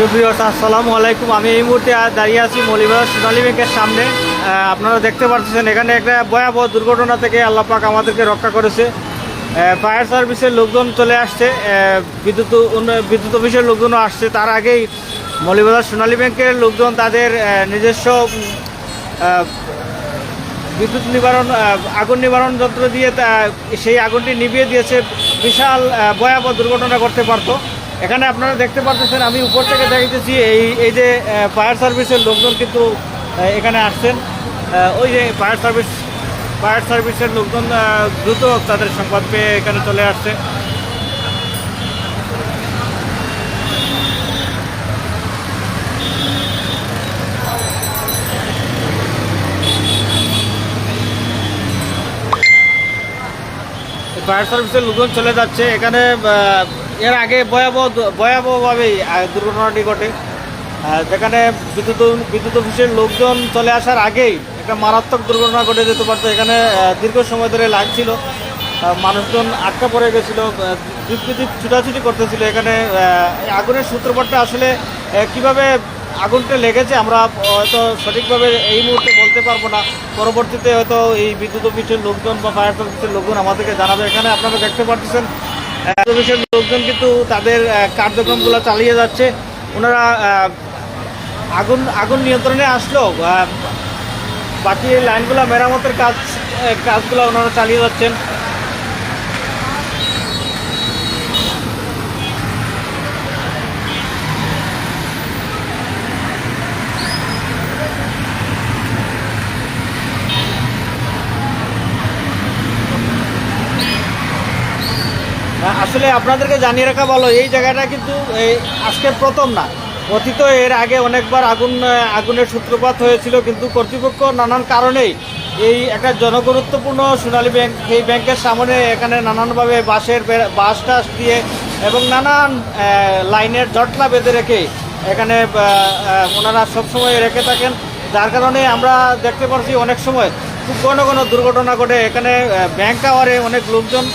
সুপ্রিয় আসসালামু আলাইকুম। আমি এই মুহূর্তে দাঁড়িয়ে আছি মলিবাজার সোনালী ব্যাংকের সামনে। আপনারা দেখতে পাচ্ছেন এখানে একটা ভয়াবহ দুর্ঘটনা থেকে আল্লাপাক আমাদেরকে রক্ষা করেছে। ফায়ার সার্ভিসের লোকজন চলে আসছে বিদ্যুৎ বিদ্যুৎ অফিসের লোকজনও আসছে। তার আগেই মলিবাজার সোনালী ব্যাংকের লোকজন তাদের নিজস্ব বিদ্যুৎ নিবারণ আগুন নিবারণ যন্ত্র দিয়ে সেই আগুনটি নিভিয়ে দিয়েছে। বিশাল ভয়াবহ দুর্ঘটনা করতে পারতো। এখানে আপনারা দেখতে পাচ্ছেন আমি উপর থেকে দেখতেছি এই এই যে ফায়ার সার্ভিসের লোকজন কিন্তু এখানে আসছেন। ওই যে ফায়ার সার্ভিস ফায়ার সার্ভিসের লোকজন দ্রুত তাদের সংবাদ পেয়ে এখানে চলে আসছে। ফায়ার সার্ভিসের লোকজন চলে যাচ্ছে। এখানে এর আগে ভয়াবহ ভয়াবহভাবেই আহ, দুর্ঘটনাটি ঘটে। যেখানে বিদ্যুৎ বিদ্যুৎ অফিসের লোকজন চলে আসার আগেই একটা মারাত্মক দুর্ঘটনা ঘটে যেতে পারতো। এখানে দীর্ঘ সময় ধরে লাইন ছিল মানুষজন আটকা পড়ে গেছিল বিদিক ছুটাছুটি করতেছিল। এখানে আগুনের সূত্রপাতটা আসলে কীভাবে আগুনটা লেগেছে আমরা হয়তো সঠিকভাবে এই মুহূর্তে বলতে পারব না। পরবর্তীতে হয়তো এই বিদ্যুৎ অফিসের লোকজন বা ফায়ার সার্ভিসের লোকজন আমাদেরকে জানাবে। এখানে আপনারা দেখতে পাচ্ছেন অফিসের লোকজন কিন্তু তাদের কার্যক্রমগুলো চালিয়ে যাচ্ছে। ওনারা আগুন আগুন নিয়ন্ত্রণে আসলো। বাকি লাইনগুলো, মেরামতের কাজ কাজগুলো ওনারা চালিয়ে যাচ্ছেন হ্যাঁ, আসলে আপনাদেরকে জানিয়ে রাখা ভালো, এই জায়গাটা কিন্তু এই আজকে প্রথম না। অতীত এর আগে অনেকবার আগুন আগুনের সূত্রপাত হয়েছিল, কিন্তু কর্তৃপক্ষ নানান কারণেই এই একটা জনগুরুত্বপূর্ণ সোনালী ব্যাংক এই ব্যাংকের সামনে এখানে নানানভাবে বাঁশের বাঁশ টাস দিয়ে এবং নানান লাইনের জটলা বেঁধে রেখে এখানে ওনারা সবসময় রেখে থাকেন। যার কারণে আমরা দেখতে পাচ্ছি অনেক সময় খুব ঘন ঘন দুর্ঘটনা ঘটে। এখানে ব্যাংক আওয়ারে অনেক লোকজন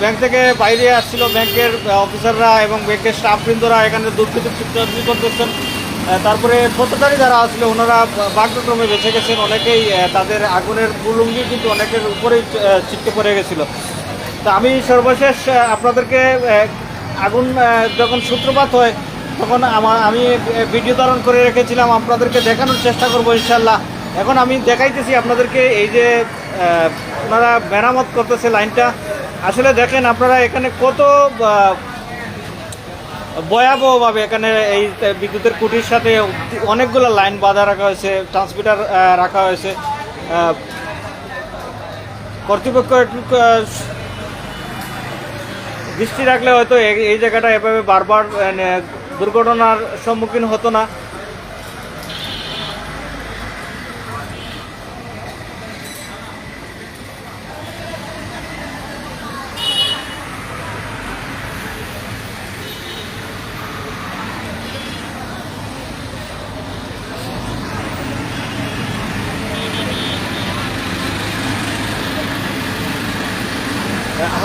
ব্যাংক থেকে বাইরে আসছিল ব্যাংকের অফিসাররা এবং ব্যাংকের স্টাফ বৃন্দরা এখানে দুর্নীতি করতেছেন তারপরে পথচারী যারা আসলে ওনারা বাগক্রমে বেঁচে গেছেন। অনেকেই তাদের আগুনের বুলুঙ্গি কিন্তু অনেকের উপরেই ছিটকে পড়ে গেছিল। তা আমি সর্বশেষ আপনাদেরকে আগুন যখন সূত্রপাত হয়, তখন আমার আমি ভিডিও ধারণ করে রেখেছিলাম। আপনাদেরকে দেখানোর চেষ্টা করব ইনশাল্লাহ এখন আমি দেখাইতেছি আপনাদেরকে, এই যে ওনারা মেরামত করতেছে লাইনটা। আসলে দেখেন আপনারা এখানে কত ভয়াবহভাবে এখানে এই বিদ্যুতের কুটির সাথে অনেকগুলো লাইন বাঁধা রাখা হয়েছে ট্রান্সমিটার রাখা হয়েছে কর্তৃপক্ষ দৃষ্টি রাখলে হয়তো এই- জায়গাটা এভাবে বারবার আহ, দুর্ঘটনার সম্মুখীন হতো না।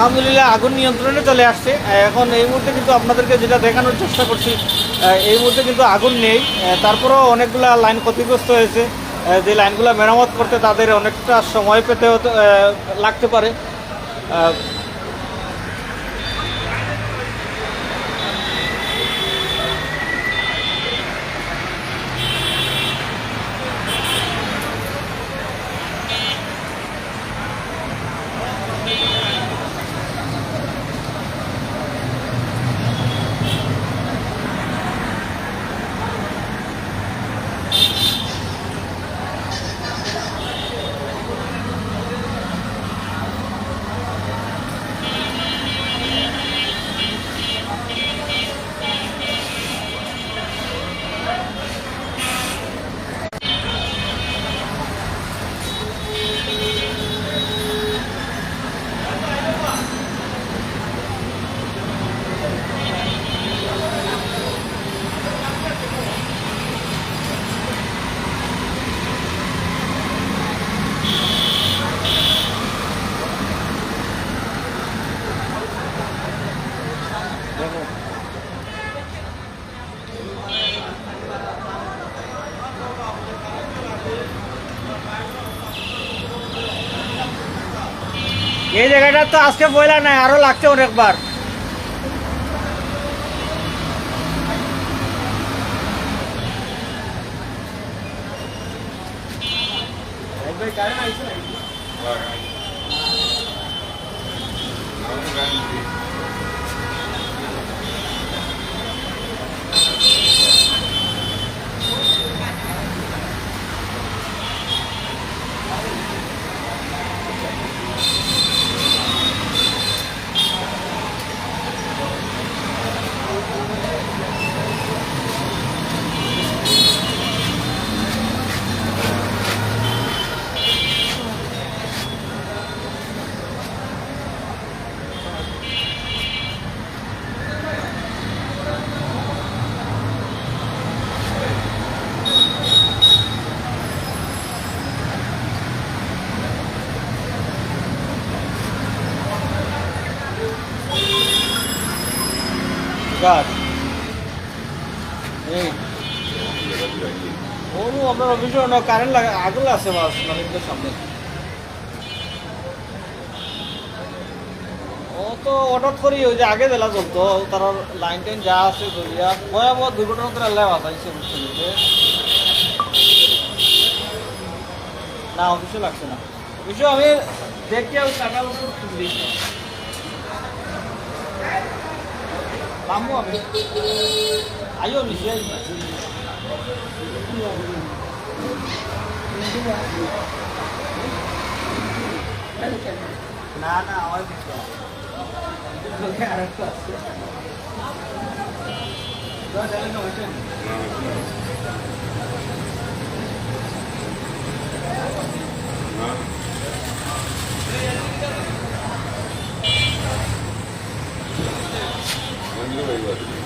আলহামদুলিল্লাহ আগুন নিয়ন্ত্রণে চলে আসছে। এখন এই মুহূর্তে কিন্তু আপনাদেরকে যেটা দেখানোর চেষ্টা করছি এই মুহূর্তে কিন্তু আগুন নেই। তারপরেও অনেকগুলা লাইন ক্ষতিগ্রস্ত হয়েছে। যে লাইনগুলো মেরামত করতে তাদের অনেকটা সময় পেতে লাগতে পারে। এই জায়গাটা তো আজকে বইলা নাই আরও লাগছে অনেকবার। গাছ এই। ও আপনার অফিসে কারেন্ট লাগা আগুন আছে বাস নলিনদের সামনে। ও তো হঠাৎ করি ওই যে আগে দিলা চলতো তার লাইন টাইন যা আছে দরিয়া ভয়াবহ দুর্ঘটনা করে আল্লাহ বাঁচাইছে বুঝতে না অফিসে লাগছে না। অফিসে আমি দেখি, আমি টাকার উপর তুলি নামবো আমি আইও নিশি আই না না আমার কিছু না। লোকে আরেকটা আছে। যা জানি 一个一个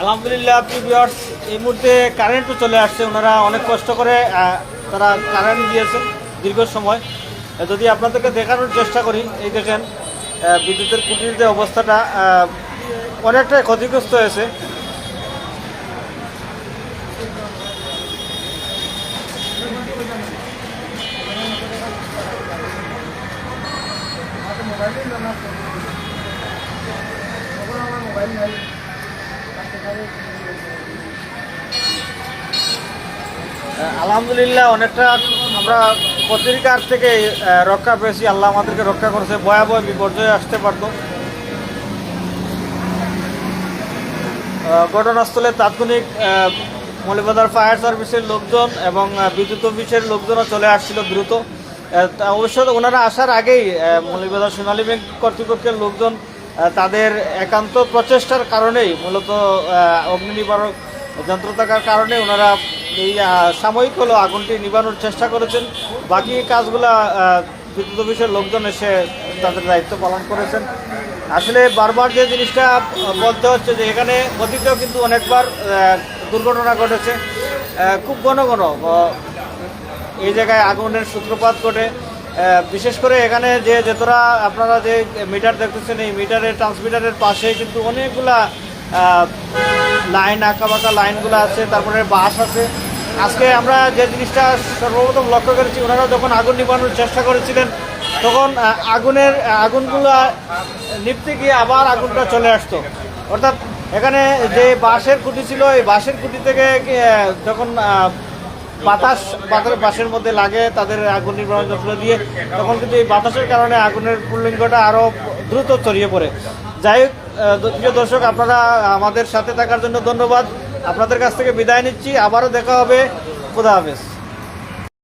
আলহামদুলিল্লাহ আপনি ভিউয়ার্স এই মুহূর্তে কারেন্টও চলে আসছে। ওনারা অনেক কষ্ট করে তারা কারেন্ট দিয়েছেন দীর্ঘ সময়। যদি আপনাদেরকে দেখানোর চেষ্টা করি, এই দেখেন বিদ্যুতের খুঁটির যে অবস্থাটা অনেকটাই ক্ষতিগ্রস্ত হয়েছে। আলহামদুলিল্লাহ, অনেকটা আমরা পত্রিকার থেকে রক্ষা পেয়েছি। আল্লাহ আমাদেরকে রক্ষা করেছে। ভয়াবহ বিপর্যয় আসতে পারত। ঘটনাস্থলে তাৎক্ষণিক মৌলিবাজার ফায়ার সার্ভিসের লোকজন এবং বিদ্যুৎ অফিসের লোকজনও চলে আসছিল দ্রুত। অবশ্য ওনারা আসার আগেই মৌলিবাজার সোনালী ব্যাংক কর্তৃপক্ষের লোকজন তাদের একান্ত প্রচেষ্টার কারণেই মূলত অগ্নি নিবারক যন্ত্র থাকার কারণে ওনারা এই সাময়িক হলো আগুনটি নিবানোর চেষ্টা করেছেন। বাকি কাজগুলা বিদ্যুৎ অফিসের লোকজন এসে তাদের দায়িত্ব পালন করেছেন। আসলে বারবার যে জিনিসটা বলতে হচ্ছে যে এখানে অতীতেও কিন্তু অনেকবার দুর্ঘটনা ঘটেছে। খুব ঘন ঘন এই জায়গায় আগুনের সূত্রপাত ঘটে। বিশেষ করে এখানে যে যেতরা আপনারা যে মিটার দেখতেছেন, এই মিটারের, ট্রান্সমিটারের পাশে কিন্তু অনেকগুলা লাইন আঁকা বাঁকা লাইনগুলো আছে, তারপরে বাস আছে। আজকে আমরা যে জিনিসটা সর্বপ্রথম লক্ষ্য করেছি, ওনারা যখন আগুন নিবানোর চেষ্টা করেছিলেন, তখন আগুনের আগুনগুলো নিপতে গিয়ে আবার আগুনটা চলে আসতো। অর্থাৎ এখানে যে বাঁশের খুঁটি ছিল, এই বাঁশের খুঁটি থেকে যখন বাতাস বাতাস বাসের মধ্যে লাগে, তাদের আগুন নির্বাহন যন্ত্র দিয়ে, তখন কিন্তু এই বাতাসের কারণে আগুনের পুল্লিঙ্গটা আরও দ্রুত ছড়িয়ে পড়ে। যাই হোক প্রিয় দর্শক, আপনারা আমাদের সাথে থাকার জন্য ধন্যবাদ। আপনাদের কাছ থেকে বিদায় নিচ্ছি। আবারও দেখা হবে। খুদা হাফেজ।